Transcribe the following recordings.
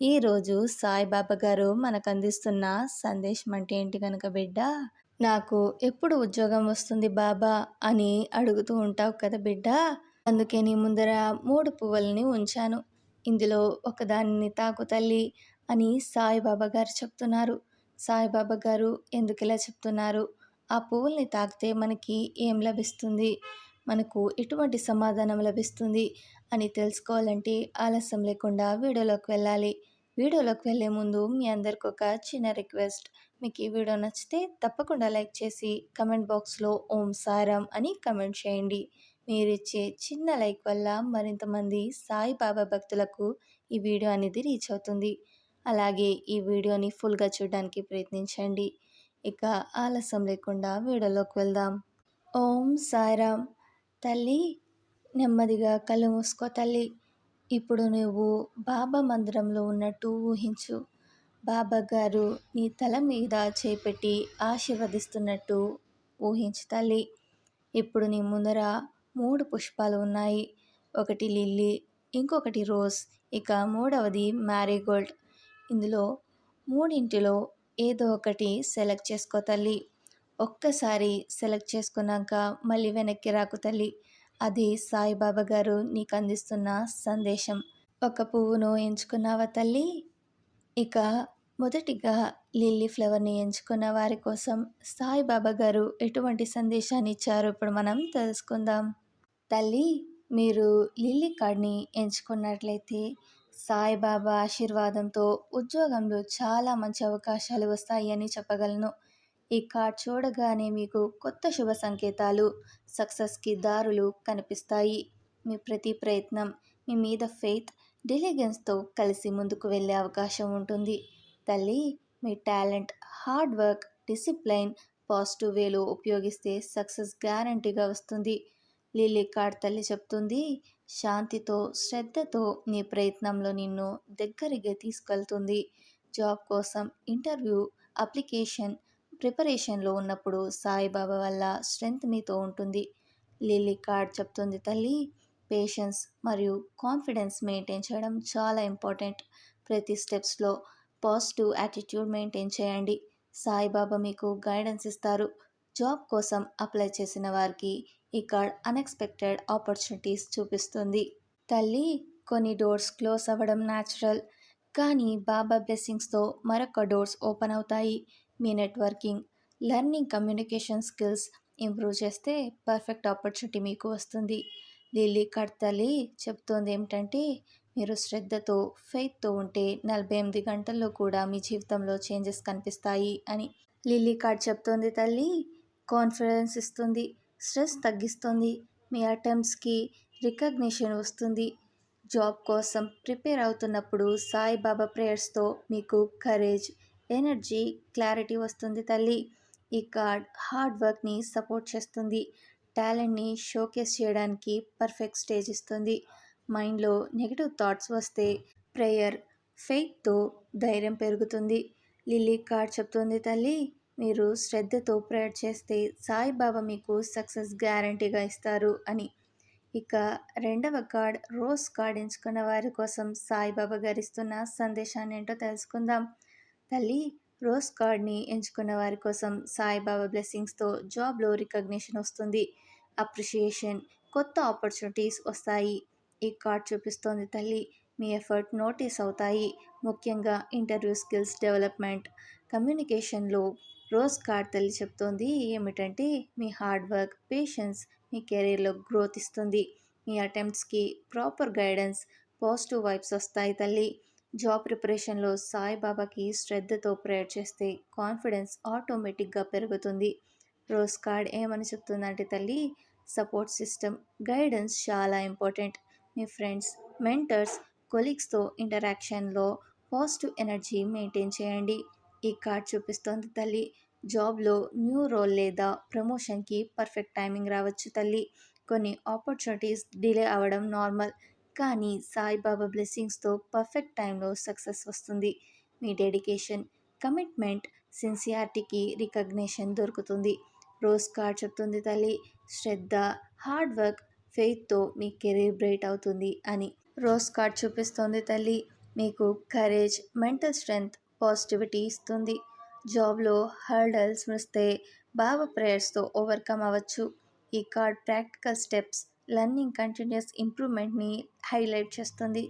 ఈరోజు సాయిబాబా గారు మనకు అందిస్తున్న సందేశం అంటే ఏంటి కనుక బిడ్డ? నాకు ఎప్పుడు ఉద్యోగం వస్తుంది బాబా అని అడుగుతూ ఉంటావు కదా బిడ్డ? అందుకే నీ ముందర మూడు పువ్వుల్ని ఉంచాను. ఇందులో ఒకదానిని తాకు తల్లి అని సాయిబాబా గారు చెప్తున్నారు. సాయిబాబా గారు ఎందుకు ఇలా చెప్తున్నారు? ఆ పువ్వుల్ని తాకితే మనకి ఏం లభిస్తుంది? మనకు ఎటువంటి సమాధానం లభిస్తుంది? అని తెలుసుకోవాలంటే ఆలస్యం లేకుండా వీడియోలోకి వెళ్ళాలి. వీడియోలోకి వెళ్ళే ముందు మీ అందరికి ఒక చిన్న రిక్వెస్ట్. మీకు ఈ వీడియో నచ్చితే తప్పకుండా లైక్ చేసి కమెంట్ బాక్స్లో ఓం సారం అని కమెంట్ చేయండి. మీరు ఇచ్చే చిన్న లైక్ వల్ల మరింతమంది సాయిబాబా భక్తులకు ఈ వీడియో అనేది రీచ్ అవుతుంది. అలాగే ఈ వీడియోని ఫుల్గా చూడడానికి ప్రయత్నించండి. ఇక ఆలస్యం లేకుండా వీడియోలోకి వెళ్దాం. ఓం సాయిరామ్ తల్లి నెమ్మదిగా కళ్ళు మూసుకో తల్లి. ఇప్పుడు నువ్వు బాబా మందిరంలో ఉన్నట్టు ఊహించు. బాబా గారు నీ తల మీద చేపెట్టి ఆశీర్వదిస్తున్నట్టు ఊహించు తల్లి. ఇప్పుడు నీ ముందర మూడు పుష్పాలు ఉన్నాయి. ఒకటి లిల్లీ ఇంకొకటి రోజ్ ఇక మూడవది మ్యారీగోల్డ్ ఇందులో మూడింటిలో ఏదో ఒకటి సెలెక్ట్ చేసుకో తల్లి. ఒక్కసారి సెలెక్ట్ చేసుకున్నాక మళ్ళీ వెనక్కి రాకు తల్లి. అది సాయిబాబా గారు నీకు అందిస్తున్న సందేశం. ఒక పువ్వును ఎంచుకున్నావా తల్లి? ఇక మొదటిగా లిల్లీ ఫ్లవర్ని ఎంచుకున్న వారి కోసం సాయిబాబా గారు ఎటువంటి సందేశాన్ని ఇచ్చారో ఇప్పుడు మనం తెలుసుకుందాం. తల్లి మీరు లిల్లీ కార్డ్ని ఎంచుకున్నట్లయితే సాయిబాబా ఆశీర్వాదంతో ఉద్యోగంలో చాలా మంచి అవకాశాలు వస్తాయి అని చెప్పగలను. ఈ కార్డ్ చూడగానే మీకు కొత్త శుభ సంకేతాలు సక్సెస్కి దారులు కనిపిస్తాయి. మీ ప్రతి ప్రయత్నం మీ మీద ఫెయిత్ డెలిగెన్స్తో కలిసి ముందుకు వెళ్ళే అవకాశం ఉంటుంది. తల్లి మీ talent hard work discipline positive వేలో ఉపయోగిస్తే సక్సెస్ గ్యారంటీగా వస్తుంది. లిల్లీ కార్డ్ తల్లి చెప్తుంది శాంతితో శ్రద్ధతో నీ ప్రయత్నంలో నిన్ను దగ్గరగా తీసుకెళ్తుంది. జాబ్ కోసం ఇంటర్వ్యూ అప్లికేషన్ ప్రిపరేషన్లో ఉన్నప్పుడు సాయిబాబా వల్ల స్ట్రెంగ్త్ మీతో ఉంటుంది. లిల్లీ కార్డ్ చెప్తుంది తల్లి పేషెన్స్ మరియు కాన్ఫిడెన్స్ మెయింటైన్ చేయడం చాలా ఇంపార్టెంట్. ప్రతి స్టెప్స్లో పాజిటివ్ యాటిట్యూడ్ మెయింటైన్ చేయండి. సాయిబాబా మీకు గైడెన్స్ ఇస్తారు. జాబ్ కోసం అప్లై చేసిన వారికి ఈ కార్డ్ అన్ఎక్స్పెక్టెడ్ ఆపర్చునిటీస్ చూపిస్తుంది. తల్లి కొన్ని డోర్స్ క్లోజ్ అవ్వడం న్యాచురల్ కానీ బాబా బ్లెస్సింగ్స్తో మరొక డోర్స్ ఓపెన్ అవుతాయి. మీ networking learning communication skills improve చేస్తే పర్ఫెక్ట్ ఆపర్చునిటీ మీకు వస్తుంది. లిల్లీ కడ్తలి చెప్తోంది ఏమిటంటే మీరు శ్రద్ధతో ఫెయిత్తో ఉంటే నలభై ఎనిమిది గంటల్లో కూడా మీ జీవితంలో చేంజెస్ కనిపిస్తాయి అని. లిల్లీ కార్డ్ చెప్తోంది తల్లి. కాన్ఫిడెన్స్ ఇస్తుంది స్ట్రెస్ తగ్గిస్తుంది మీ అటెంప్ట్స్కి రికగ్నిషన్ వస్తుంది. జాబ్ కోసం ప్రిపేర్ అవుతున్నప్పుడు సాయిబాబా ప్రేయర్స్తో మీకు కరేజ్ ఎనర్జీ క్లారిటీ వస్తుంది తల్లి. ఈ కార్డ్ హార్డ్ వర్క్ని సపోర్ట్ చేస్తుంది. టాలెంట్ని షోకేస్ చేయడానికి పర్ఫెక్ట్ స్టేజ్ ఇస్తుంది. మైండ్లో నెగిటివ్ థాట్స్ వస్తే ప్రేయర్ ఫెయిత్తో ధైర్యం పెరుగుతుంది. లిల్లీ కార్డ్ చెప్తుంది తల్లి. మీరు శ్రద్ధతో ప్రేయర్ చేస్తే సాయిబాబా మీకు సక్సెస్ గ్యారంటీగా ఇస్తారు అని. ఇక రెండవ కార్డ్ రోజ్ కార్డ్ ఎంచుకున్న వారి కోసం సాయిబాబా గారిస్తున్న సందేశాన్ని ఏంటో తెలుసుకుందాం. తల్లి రోజ్ కార్డ్ని ఎంచుకున్న వారి కోసం సాయిబాబా బ్లెస్సింగ్స్తో జాబ్లో రికగ్నిషన్ వస్తుంది. అప్రిషియేషన్ కొత్త ఆపర్చునిటీస్ వస్తాయి. ఈ కార్డ్ చూపిస్తోంది తల్లి. మీ ఎఫర్ట్ నోటీస్ అవుతాయి. ముఖ్యంగా ఇంటర్వ్యూ స్కిల్స్ డెవలప్మెంట్. కమ్యూనికేషన్లో రోజ్ కార్డ్ తల్లి చెప్తోంది ఏమిటంటే మీ హార్డ్ వర్క్ పేషెన్స్ మీ కెరీర్లో గ్రోత్ ఇస్తుంది. మీ అటెంప్ట్స్కి ప్రాపర్ గైడెన్స్ పాజిటివ్ వైబ్స్ వస్తాయి తల్లి. జాబ్ ప్రిపరేషన్లో సాయిబాబాకి శ్రద్ధతో ప్రేయర్ చేస్తే కాన్ఫిడెన్స్ ఆటోమేటిక్గా పెరుగుతుంది. రోజ్ కార్డ్ ఏమని చెప్తుందంటే తల్లి సపోర్ట్ సిస్టమ్ గైడెన్స్ చాలా ఇంపార్టెంట్. మీ ఫ్రెండ్స్ మెంటర్స్ కొలీగ్స్తో ఇంటరాక్షన్లో పాజిటివ్ ఎనర్జీ మెయింటైన్ చేయండి. ఈ కార్డ్ చూపిస్తోంది తల్లి. జాబ్లో న్యూ రోల్ లేదా ప్రమోషన్కి పర్ఫెక్ట్ టైమింగ్ రావచ్చు తల్లి. కొన్ని ఆపర్చునిటీస్ డిలే అవ్వడం నార్మల్. కానీ సాయిబాబా బ్లెస్సింగ్స్తో పర్ఫెక్ట్ టైంలో సక్సెస్ వస్తుంది. మీ డెడికేషన్ కమిట్మెంట్ సిన్సియారిటీకి రికగ్నేషన్ దొరుకుతుంది. రోజ్ కార్డ్ చెప్తుంది తల్లి శ్రద్ధ హార్డ్ వర్క్ ఫెయిత్తో మీ కెరీర్ బ్రైట్ అవుతుంది అని రోజ్ కార్డ్ చూపిస్తోంది తల్లి. మీకు కరేజ్ మెంటల్ స్ట్రెంగ్త్ పాజిటివిటీ ఇస్తుంది. జాబ్లో హర్డల్స్ వస్తే బాబా ప్రేయర్స్తో ఓవర్కమ్ అవ్వచ్చు. ఈ card practical steps learning continuous ఇంప్రూవ్మెంట్ని highlight చేస్తుంది.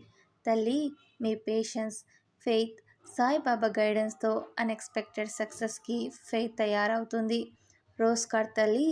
తల్లి మీ పేషెన్స్ ఫెయిత్ సాయిబాబా గైడెన్స్తో అన్ఎక్స్పెక్టెడ్ సక్సెస్కి ఫెయిత్ తయారవుతుంది. రోజ్ కార్డ్ తల్లి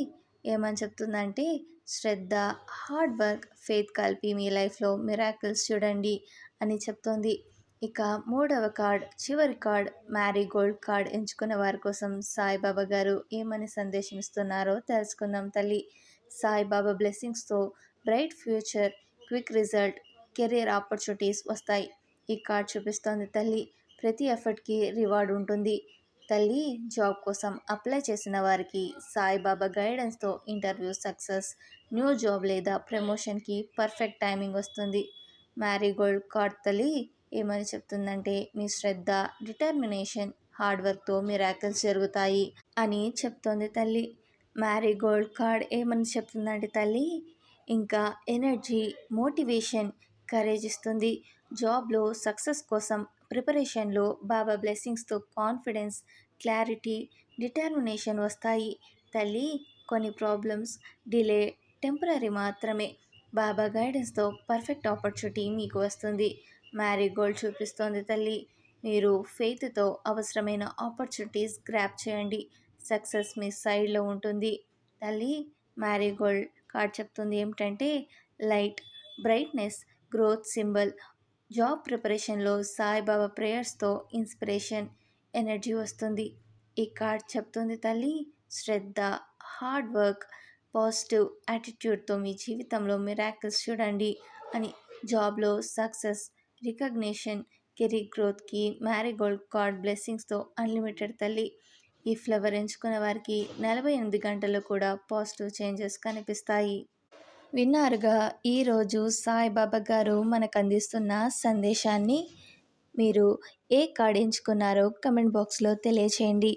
ఏమని చెప్తుందంటే శ్రద్ధ హార్డ్ వర్క్ ఫెయిత్ కలిపి మీ లైఫ్లో మిరాకిల్స్ చూడండి అని చెప్తోంది. ఇక మూడవ కార్డ్ చివరి కార్డ్ మ్యారీగోల్డ్ కార్డ్ ఎంచుకున్న వారి కోసం సాయిబాబా గారు ఏమని సందేశం ఇస్తున్నారో తెలుసుకుందాం తల్లి. Saibaba బ్లెస్సింగ్స్తో bright future quick result career opportunities వస్తాయి. ఈ కార్డ్ చూపిస్తోంది తల్లి. ప్రతి ఎఫర్ట్కి రివార్డ్ ఉంటుంది. తల్లి జాబ్ కోసం అప్లై చేసిన వారికి సాయిబాబా గైడెన్స్తో ఇంటర్వ్యూ సక్సెస్ న్యూ జాబ్ లేదా ప్రమోషన్కి పర్ఫెక్ట్ టైమింగ్ వస్తుంది. మ్యారీగోల్డ్ కార్డ్ తల్లి ఏమని చెప్తుందంటే మీ శ్రద్ధ డిటర్మినేషన్ హార్డ్ వర్క్తో మిరాకిల్స్ జరుగుతాయి అని చెప్తోంది తల్లి. మ్యారీగోల్డ్ కార్డ్ ఏమని చెప్తుందంటే తల్లి? ఇంకా ఎనర్జీ మోటివేషన్ కరేజ్ ఇస్తుంది. జాబ్లో సక్సెస్ కోసం ప్రిపరేషన్లో బాబా బ్లెస్సింగ్స్తో కాన్ఫిడెన్స్ క్లారిటీ డిటర్మినేషన్ వస్తాయి. తల్లి కొన్ని ప్రాబ్లమ్స్ డిలే టెంపరీ మాత్రమే. బాబా గైడెన్స్తో పర్ఫెక్ట్ ఆపర్చునిటీ మీకు వస్తుంది. మ్యారీగోల్డ్ చూపిస్తోంది తల్లి. మీరు ఫెయిత్తో అవసరమైన ఆపర్చునిటీస్ గ్రాప్ చేయండి. సక్సెస్ మీ సైడ్లో ఉంటుంది. తల్లి మ్యారీగోల్డ్ కార్డ్ చెప్తుంది ఏమిటంటే light brightness growth symbol job ప్రిపరేషన్లో సాయిబాబా ప్రేయర్స్తో ఇన్స్పిరేషన్ ఎనర్జీ వస్తుంది. ఈ కార్డ్ చెప్తుంది తల్లి శ్రద్ధ హార్డ్ వర్క్ పాజిటివ్ యాటిట్యూడ్తో మీ జీవితంలో మిరాకిల్స్ చూడండి అని జాబ్లో సక్సెస్ రికగ్నేషన్ కెరీర్ గ్రోత్కి మ్యారీగోల్డ్ కార్డ్ బ్లెస్సింగ్స్తో అన్లిమిటెడ్ తల్లి. ఈ ఫ్లవర్ ఎంచుకున్న వారికి నలభై ఎనిమిది గంటల్లో కూడా పాజిటివ్ చేంజెస్ కనిపిస్తాయి. విన్నారుగా ఈరోజు సాయిబాబా గారు మనకు అందిస్తున్న సందేశాన్ని మీరు ఏ కార్డ్ ఎంచుకున్నారో కమెంట్ బాక్స్లో తెలియచేయండి.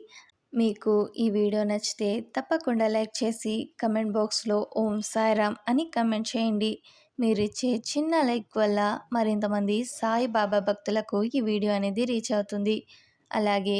మీకు ఈ వీడియో నచ్చితే తప్పకుండా లైక్ చేసి కమెంట్ బాక్స్లో ఓం సాయిరామ్ అని కమెంట్ చేయండి. మీరు ఇచ్చే చిన్న లైక్ వల్ల మరింతమంది సాయిబాబా భక్తులకు ఈ వీడియో అనేది రీచ్ అవుతుంది. అలాగే